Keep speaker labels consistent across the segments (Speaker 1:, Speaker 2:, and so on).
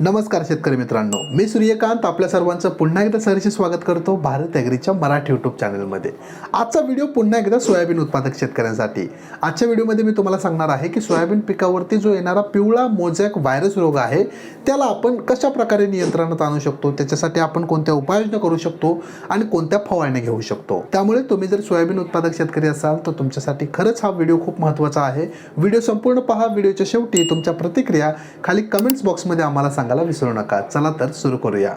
Speaker 1: नमस्कार शेतकरी मित्रांनो. मी सूर्यकांत आपल्या सर्वांचं पुन्हा एकदा सहर्ष स्वागत करतो भारत ॲग्रीच्या मराठी यूट्यूब चॅनलमध्ये. आजचा व्हिडिओ पुन्हा एकदा सोयाबीन उत्पादक शेतकऱ्यांसाठी. आजच्या व्हिडिओमध्ये मी तुम्हाला सांगणार आहे की सोयाबीन पिकावरती जो येणारा पिवळा मोजॅक व्हायरस रोग आहे त्याला आपण कशा प्रकारे नियंत्रणात आणू शकतो? त्याच्यासाठी आपण कोणत्या उपाययोजना करू शकतो? आणि कोणत्या फवारण्या घेऊ शकतो? त्यामुळे तुम्ही जर सोयाबीन उत्पादक शेतकरी असाल तर तुमच्यासाठी खरंच हा व्हिडिओ खूप महत्त्वाचा आहे. व्हिडिओ संपूर्ण पहा. व्हिडिओच्या शेवटी तुमच्या प्रतिक्रिया खाली कमेंट्स बॉक्समध्ये आम्हाला सांगायला विसरू नका. चला तर सुरू करूया.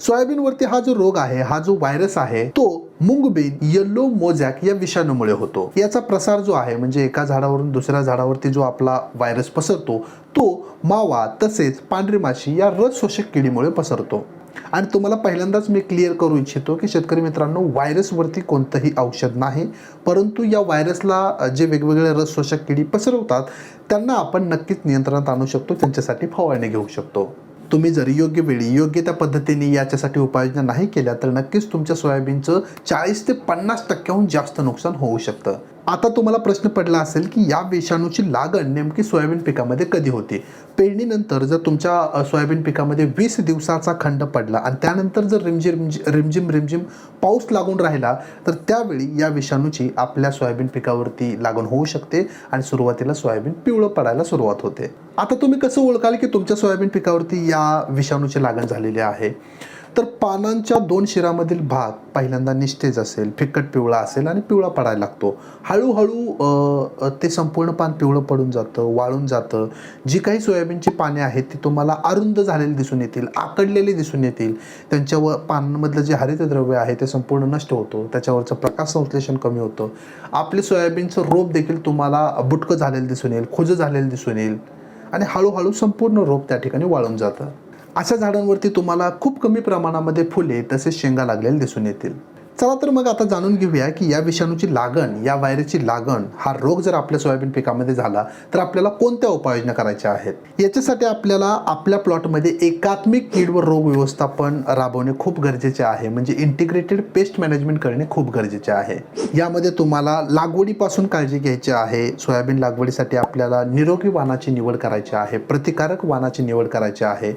Speaker 1: सोयाबीनवरती हा जो रोग आहे हा जो व्हायरस आहे तो मुंगबीन येल्लो मोजॅक या विषाणूमुळे होतो. याचा प्रसार जो आहे म्हणजे एका झाडावरून दुसऱ्या झाडावरती जो आपला व्हायरस पसरतो तो मावा तसेच पांढरी माशी या रस शोषक किडीमुळे पसरतो. आणि तुम्हाला पहिल्यांदाच मी क्लिअर करू इच्छितो की शेतकरी मित्रांनो व्हायरसवरती कोणतंही औषध नाही परंतु या व्हायरसला जे वेगवेगळे रस शोषक किडी पसरवतात त्यांना आपण नक्कीच नियंत्रणात आणू शकतो त्यांच्यासाठी फवारणी घेऊ शकतो. तुम्ही जर योग्य वेळी योग्य त्या पद्धतीने याच्यासाठी उपाययोजना नाही केल्या तर नक्कीच तुमच्या सोयाबीनचं चाळीस ते पन्नास टक्क्याहून जास्त नुकसान होऊ शकतं. आता तुम्हाला प्रश्न पडला असेल की या विषाणूची लागण नेमकी सोयाबीन पिकामध्ये कधी होते? पेरणीनंतर जर तुमच्या सोयाबीन पिकामध्ये वीस दिवसाचा खंड पडला आणि त्यानंतर जर रिमझिम रिमझिम रिमझिम पाऊस लागून राहिला तर त्यावेळी या विषाणूची आपल्या सोयाबीन पिकावरती लागण होऊ शकते आणि सुरुवातीला सोयाबीन पिवळं पडायला सुरुवात होते. आता तुम्ही कसं ओळखाल की तुमच्या सोयाबीन पिकावरती या विषाणूची लागण झालेली आहे? तर पानांच्या दोन शिरामधील भाग पहिल्यांदा निस्तेज असेल फिकट पिवळा असेल आणि पिवळा पडायला लागतो. हळूहळू ते संपूर्ण पान पिवळं पडून जातं वाळून जातं. जी काही सोयाबीनची पाने आहेत ती तुम्हाला अरुंद झालेली दिसून येतील आकडलेली दिसून येतील. त्यांच्यावर पानांमधलं जे हरितद्रव्य आहे ते संपूर्ण नष्ट होतं. त्याच्यावरचं प्रकाश संश्लेषण कमी होतं. आपले सोयाबीनचं रोप देखील तुम्हाला बुटकं झालेलं दिसून येईल खुजं झालेलं दिसून येईल. आणि हळूहळू संपूर्ण रोप त्या ठिकाणी वाळून जातं. अशा झाडांवरती तुम्हाला खूप कमी प्रमाणामध्ये फुले तसेच शेंगा लागलेले दिसून येतील. चला तर मग आता जाणून घेऊया की या विषाणूची लागण या व्हायरसची लागण हा रोग जर आपल्या सोयाबीन पिकामध्ये झाला तर आपल्याला कोणत्या उपाययोजना करायच्या आहेत? याच्यासाठी आपल्याला आपल्या प्लॉटमध्ये एकात्मिक कीड व रोग व्यवस्थापन राबवणे खूप गरजेचे आहे. म्हणजे इंटिग्रेटेड पेस्ट मॅनेजमेंट करणे खूप गरजेचे आहे. यामध्ये तुम्हाला लागवडीपासून काळजी घ्यायची आहे. सोयाबीन लागवडीसाठी आपल्याला निरोगी वानाची निवड करायची आहे. प्रतिकारक वानाची निवड करायची आहे.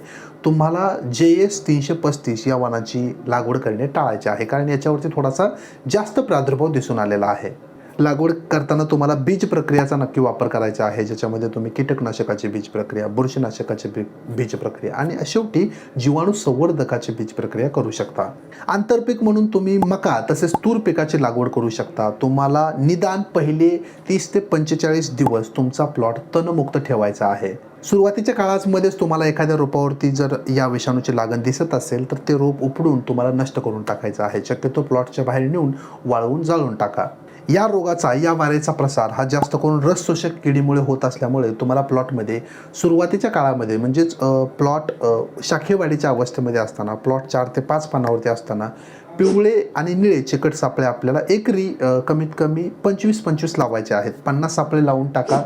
Speaker 1: तुम्हाला जे एस तीनशे पस्तीस या वनाची लागवड करणे टाळायचे आहे. कारण याच्यावरती थोडासा जास्त प्रादुर्भाव दिसून आलेला आहे. लागवड करताना तुम्हाला बीज प्रक्रियाचा नक्की वापर करायचा आहे. ज्याच्यामध्ये तुम्ही कीटकनाशकाची बीज प्रक्रिया बुरशीनाशकाची बी बीज प्रक्रिया आणि शेवटी जीवाणू संवर्धकाची बीज प्रक्रिया करू शकता. आंतरपीक म्हणून तुम्ही मका तसेच तूर पिकाची लागवड करू शकता. तुम्हाला निदान पहिले तीस ते पंचेचाळीस दिवस तुमचा प्लॉट तणमुक्त ठेवायचा आहे. सुरुवातीच्या काळामध्येच तुम्हाला एखाद्या रोपावरती जर या विषाणूची लागण दिसत असेल तर ते रोप उपडून तुम्हाला नष्ट करून टाकायचं आहे. शक्यतो प्लॉटच्या बाहेर नेऊन वाळवून जाळून टाका. या रोगाचा या वारेचा प्रसार हा जास्त करून रस शोषक किडीमुळे होत असल्यामुळे तुम्हाला प्लॉटमध्ये सुरुवातीच्या काळामध्ये म्हणजेच प्लॉट शाखेवाडीच्या अवस्थेमध्ये असताना प्लॉट चार ते पाच पानावरती असताना पिवळे आणि निळे चिकट सापळे आपल्याला एकरी कमीत कमी पंचवीस पंचवीस लावायचे आहेत. पन्नास सापळे लावून टाका.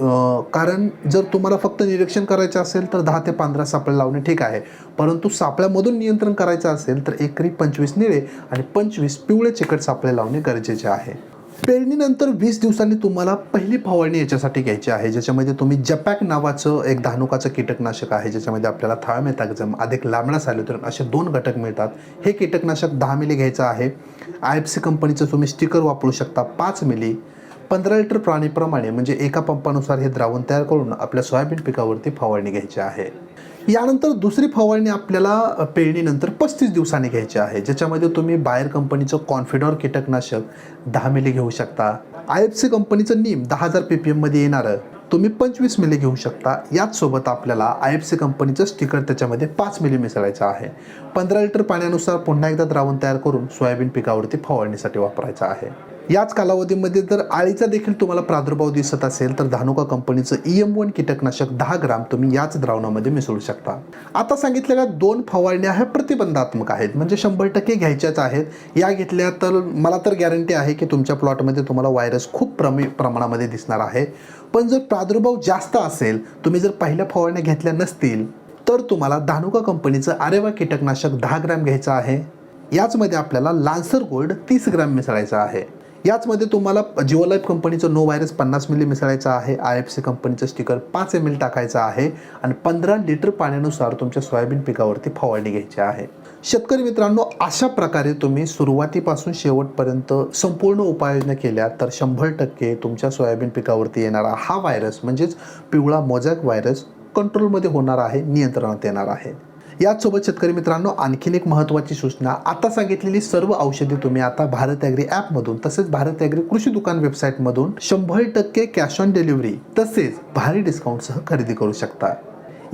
Speaker 1: कारण जर तुम्हाला फक्त निरीक्षण करायचं असेल तर दहा ते पंधरा सापळे लावणे ठीक आहे. परंतु सापळ्यामधून नियंत्रण करायचं असेल तर एकरी पंचवीस निळे आणि पंचवीस पिवळे चिकट सापळे लावणे गरजेचे आहे. पेरणीनंतर वीस दिवसांनी तुम्हाला पहिली फवारणी याच्यासाठी घ्यायची आहे. ज्याच्यामध्ये तुम्ही जपॅक नावाचं एक धानुकाचं कीटकनाशक आहे. ज्याच्यामध्ये आपल्याला थाळमेथॅक्झम अधिक लांबडा सॅल्युटरन असे दोन घटक मिळतात. हे कीटकनाशक दहा मिली घ्यायचं आहे. आय एफ सी कंपनीचं तुम्ही स्टिकर वापरू शकता पाच मिली. पंधरा लिटर प्राणीप्रमाणे म्हणजे एका पंपानुसार हे द्रावण तयार करून आपल्या सोयाबीन पिकावरती फवारणी घ्यायची आहे. यानंतर दुसरी फवारणी आपल्याला पेरणीनंतर पस्तीस दिवसांनी घ्यायची आहे ज्याच्यामध्ये तुम्ही बायर कंपनीचं कॉन्फिडॉर कीटकनाशक दहा मिली घेऊ शकता. आय एफ सी कंपनीचं नीम दहा हजार पी पी एममध्ये येणारं तुम्ही पंचवीस मिली घेऊ शकता. याचसोबत आपल्याला आय एफ सी कंपनीचं स्टिकर त्याच्यामध्ये पाच मिली मिसळायचं आहे. पंधरा लिटर पाण्यानुसार पुन्हा एकदा द्रावण तयार करून सोयाबीन पिकावरती फवारणीसाठी वापरायचं आहे. याच कालावधीमध्ये जर आळीचा देखील तुम्हाला प्रादुर्भाव दिसत असेल तर धानुका कंपनीचं ई एम वन कीटकनाशक दहा ग्राम तुम्ही याच द्रावणामध्ये मिसळू शकता. आता सांगितलेल्या दोन फवारण्या ह्या प्रतिबंधात्मक आहेत म्हणजे शंभर टक्के घ्यायच्याच आहेत. या घेतल्या तर मला तर गॅरंटी आहे की तुमच्या प्लॉटमध्ये तुम्हाला व्हायरस खूप प्रमे प्रमाणामध्ये दिसणार आहे. पण जर प्रादुर्भाव जास्त असेल तुम्ही जर पहिल्या फवारण्या घेतल्या नसतील तर तुम्हाला धानुका कंपनीचं आरेवा कीटकनाशक दहा ग्रॅम घ्यायचं आहे. याचमध्ये आपल्याला लान्सर गोल्ड तीस ग्रॅम मिसळायचं आहे. याचमध्ये तुम्हाला जिओलाईफ कंपनीचं नो व्हायरस पन्नास मिली मिसळायचं आहे आय एफ सी कंपनीचं स्टिकर पाच एम एल टाकायचं आहे आणि पंधरा लिटर पाण्यानुसार तुमच्या सोयाबीन पिकावरती फवारणी घ्यायची आहे. शेतकरी मित्रांनो अशा प्रकारे तुम्ही सुरुवातीपासून शेवटपर्यंत संपूर्ण उपाययोजना केल्या तर शंभर टक्के तुमच्या सोयाबीन पिकावरती येणारा हा व्हायरस म्हणजेच पिवळा मोजॅक व्हायरस कंट्रोलमध्ये होणार आहे नियंत्रणात येणार आहे. याचसोबत शेतकरी मित्रांनो आणखीन एक महत्त्वाची सूचना. आता सांगितलेली सर्व औषधे तुम्ही आता भारत ॲग्री ॲपमधून तसेच भारत ॲग्री कृषी दुकान वेबसाईटमधून शंभर टक्के कॅश ऑन डिलिव्हरी तसेच भारी डिस्काउंटसह खरेदी करू शकता.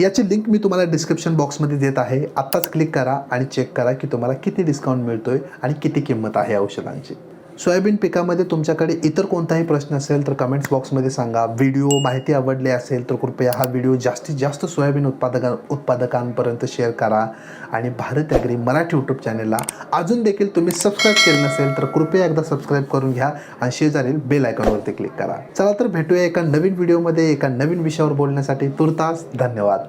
Speaker 1: याची लिंक मी तुम्हाला डिस्क्रिप्शन बॉक्समध्ये देत आहे. आत्ताच क्लिक करा आणि चेक करा की तुम्हाला किती डिस्काउंट मिळतोय आणि किती किंमत आहे औषधांची. सोयाबीन पिकामध्ये तुमच्याकडे इतर कोणताही प्रश्न असेल तर कमेंट्स बॉक्समध्ये सांगा. व्हिडिओ माहिती आवडली असेल तर कृपया हा व्हिडिओ जास्तीत जास्त सोयाबीन उत्पादका उत्पादकांपर्यंत शेअर करा. आणि भारत ॲग्री मराठी यूट्यूब चॅनलला अजून देखील तुम्ही सबस्क्राईब केलं नसेल तर कृपया एकदा सबस्क्राईब करून घ्या आणि शेजारील बेल आयकॉनवरती क्लिक करा. चला तर भेटूया एका नवीन व्हिडिओमध्ये एका नवीन विषयावर बोलण्यासाठी. तुर्तास धन्यवाद.